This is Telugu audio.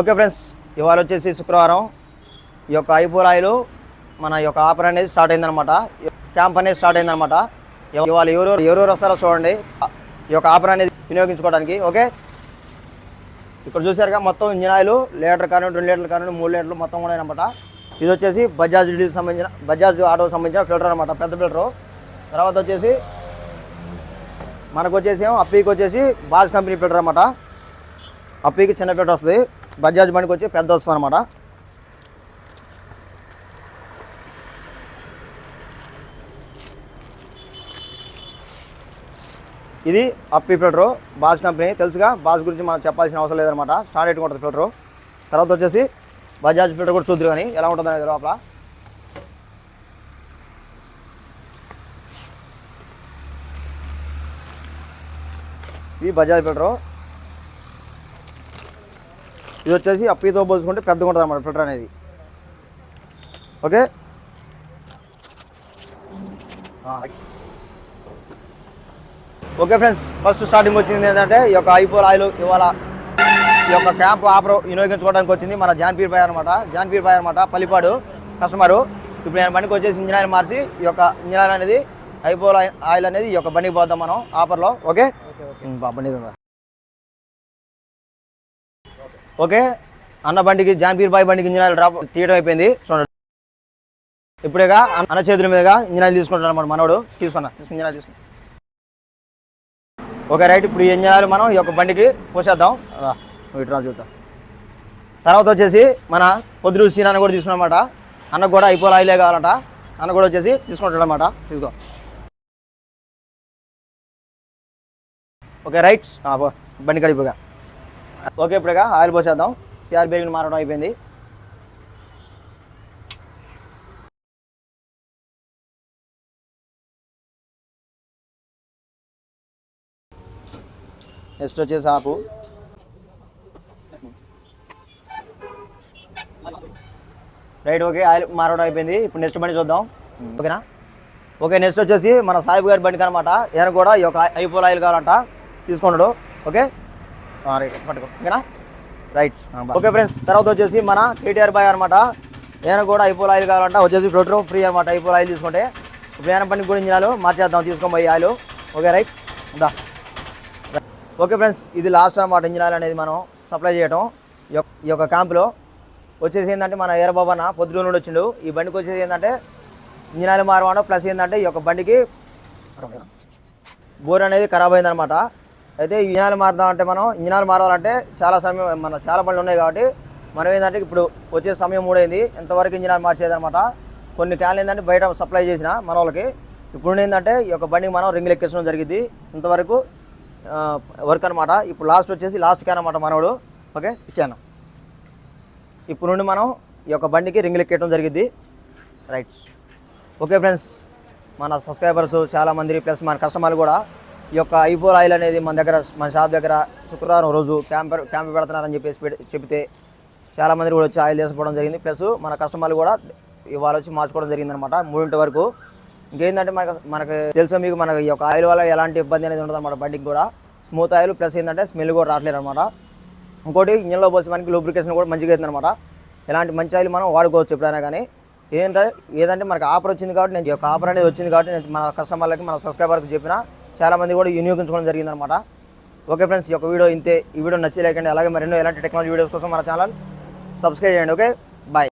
ఓకే ఫ్రెండ్స్ ఇవాళ వచ్చేసి శుక్రవారం. ఈ యొక్క ఐపూర్ ఆయిల్ మన యొక్క ఆఫర్ అనేది స్టార్ట్ అయిందనమాట క్యాంప్ అనేది స్టార్ట్ అయిందనమాట ఇవాళ ఎవరెవరు ఎవరెవరు వస్తారో చూడండి. ఈ యొక్క ఆఫర్ అనేది వినియోగించుకోవడానికి ఓకే? ఇక్కడ చూసారుగా మొత్తం ఇంజిన్ ఆయిల్ లీటర్ కానీ రెండు లీటర్లు కానీ మూడు లీటర్లు మొత్తం కూడా అనమాట ఇది వచ్చేసి బజాజ్ డీల్ సంబంధించిన బజాజ్ ఆటోకి సంబంధించిన ఫిల్టర్ అనమాట పెద్ద ఫిల్టరు. తర్వాత వచ్చేసి మనకు వచ్చేసి ఏమో అప్పీకి వచ్చేసి బాజ్ కంపెనీ ఫిల్టర్ అనమాట అప్పీకి చిన్న ఫిల్టర్ వస్తుంది. బజాజ్ బండికి వచ్చి పెద్ద వస్తుంది అనమాట ఇది అప్పి ఫిల్టరు బాజ్ కంపెనీ. తెలుసుగా బాజ్ గురించి మనం చెప్పాల్సిన అవసరం లేదనమాట స్టాండర్డ్గా ఉంటుంది ఫిల్టరు. తర్వాత వచ్చేసి బజాజ్ ఫిల్టర్ కూడా చూద్దరు కానీ ఎలా ఉంటుంది అనేది లోపల. ఇది బజాజ్ ఫిల్టరు. ఇది వచ్చేసి అప్పితో పోల్చుకుంటే పెద్దగా ఉంటుంది అన్నమాట ఫిల్టర్ అనేది. Okay? Okay friends first starting వచ్చింది ఏంటంటే ఈ యొక్క ఐపోల్ ఆయిల్ ఇవాళ ఈ యొక్క క్యాంప్ ఆఫర్ వినియోగించుకోవడానికి వచ్చింది మన జాన్పీర్ బాయ్ అనమాట జాన్పీర్ బాయ్ అనమాట పల్లిపాడు కస్టమరు ఇప్పుడు నేను బండికి వచ్చేసి ఇంజనీర్ మార్చి ఈ యొక్క ఇంజనీర్ అనేది ఐపోల్ ఆయిల్ అనేది ఈ యొక్క బండికి పోద్దాం మనం ఆఫర్లో. ఓకే? బండి ఓకే. అన్న బండికి జాన్పీర్ బాయ్ బండికి ఇంజిన్ ఆయిల్ డ్రాప్ తీయడం అయిపోయింది. చూడండి. ఇప్పుడేగా అన్న చేతుల మీదుగా ఇంజిన్ ఆయిల్ తీసుకుంటాడు అనమాట మనోడు. తీసుకున్నా తీసుకుని ఇంజిన్ ఆయిల్ తీసుకున్నా. ఓకే రైట్ ఇప్పుడు ఏం చేయాలి మనం ఈ యొక్క బండికి పోసేద్దాం. ఇటు చూద్దాం తర్వాత వచ్చేసి మన పొద్దురు సీనాన్ని కూడా తీసుకున్నమాట అన్నకు కూడా అయిపోయి ఆయిలే కావాలంట. అన్న కూడా వచ్చేసి తీసుకుంటాడు అనమాట తీసుకో ఓకే రైట్. బండి కడిపోగా ఓకే ఇప్పుడుగా ఆయిల్ పోసేద్దాం. సిఆర్ బేరింగ్ మారడం అయిపోయింది. నెక్స్ట్ వచ్చేసి ఆపు రైట్ ఓకే ఆయిల్ మారడం అయిపోయింది. ఇప్పుడు నెక్స్ట్ బండి చూద్దాం. ఓకేనా? ఓకే నెక్స్ట్ వచ్చేసి మన సాహిబ్ గారి బండికి అనమాట ఈయన కూడా ఈ యొక్క ఐపోల్ ఆయిల్ కావాలంట. తీసుకున్నాడు ఓకే? రైట్ పట్టుకో. ఓకేనా? రైట్. ఓకే ఫ్రెండ్స్ తర్వాత వచ్చేసి మన కేటీఆర్ బాయ్ అనమాట ఈయన కూడా ఐపోల్ ఆయిల్ కావాలంట. వచ్చేసి ఫిల్టర్ ఫ్రీ అనమాట ఐపోల్ ఆయిల్ తీసుకుంటే. ఇప్పుడు ఈయన బండికి కూడా ఇంజినాలు మార్చేద్దాం తీసుకోబోయి ఆయిల్. Okay right? దా. ఓకే ఫ్రెండ్స్ ఇది లాస్ట్ అనమాట ఇంజిన్ ఆయిల్ అనేది మనం సప్లై చేయటం. ఈ యొక్క- క్యాంపులో వచ్చేసి ఏంటంటే మన ఏరబాబన్న పొద్దులో నుండి వచ్చిండు. ఈ బండికి వచ్చేసి ఏంటంటే ఇంజిన్ ఆయిల్ మారవాడు. ప్లస్ ఏంటంటే ఈ యొక్క బండికి బోర్ అనేది ఖరాబ్ అయిందనమాట అయితే ఈ మారుదామంటే మారుదాం అంటే మనం ఇంజిన్ మారాలంటే చాలా సమయం మన చాలా బండ్లు ఉన్నాయి కాబట్టి మనం ఏంటంటే ఇప్పుడు వచ్చే సమయం మూడైంది ఎంతవరకు ఇంజిన్ మార్చేదనమాట కొన్ని క్యాన్లు ఏంటంటే బయట సప్లై చేసిన మన వాళ్ళకి. ఇప్పుడు ఏంటంటే ఈ యొక్క బండికి మనం రింగులు ఎక్కించడం జరిగింది ఇంతవరకు వర్క్ అనమాట ఇప్పుడు లాస్ట్ వచ్చేసి లాస్ట్ క్యాన్ అనమాట మనవాడు ఓకే ఇచ్చాను. ఇప్పుడు నుండి మనం ఈ యొక్క బండికి రింగులు ఎక్కేయడం జరిగింది. రైట్ ఓకే ఫ్రెండ్స్ మన సబ్స్క్రైబర్స్ చాలామంది ప్లస్ మన కస్టమర్లు కూడా ఈ యొక్క ఐపోల్ ఆయిల్ అనేది మన దగ్గర మన షాప్ దగ్గర శుక్రవారం రోజు క్యాంప్ క్యాంప్ పెడుతున్నారని చెప్పేసి చెప్తే చాలామంది కూడా వచ్చి ఆయిల్ తీసుకోవడం జరిగింది. ప్లస్ మన కస్టమర్లు కూడా ఇవాళ వచ్చి మార్చుకోవడం జరిగింది అనమాట మూడింటి వరకు. ఇంకేంటంటే మనకు మనకు తెలుసా మీకు మనకి ఈ యొక్క ఆయిల్ వల్ల ఎలాంటి ఇబ్బంది అనేది ఉండదు అనమాట బండికి కూడా. స్మూత్ ఆయిల్ ప్లస్ ఏంటంటే స్మెల్ కూడా రావట్లేదు అనమాట ఇంకోటి ఇంజన్లో పోసి మనకి లూబ్రికేషన్ కూడా మంచిగా అవుతుంది అనమాట ఎలాంటి మంచి ఆయిల్ మనం వాడుకోవచ్చు ఎప్పుడైనా కానీ. ఏంటంటే ఏదంటే మనకి ఆఫర్ వచ్చింది కాబట్టి నేను యొక్క ఆఫర్ అనేది వచ్చింది కాబట్టి నేను మన కస్టమర్లకి మన సబ్స్క్రైబర్కి చెప్పిన చాలామంది కూడా వినియోగించుకోవడం జరిగిందనమాట. ఓకే ఫ్రెండ్స్ ఈ యొక్క వీడియో ఇంతే. ఈ వీడియో నచ్చలేకండి అలాగే మరెన్నో ఎలాంటి టెక్నాలజీ వీడియోస్ కోసం మన ఛానల్ సబ్స్క్రైబ్ చేయండి. Okay bye.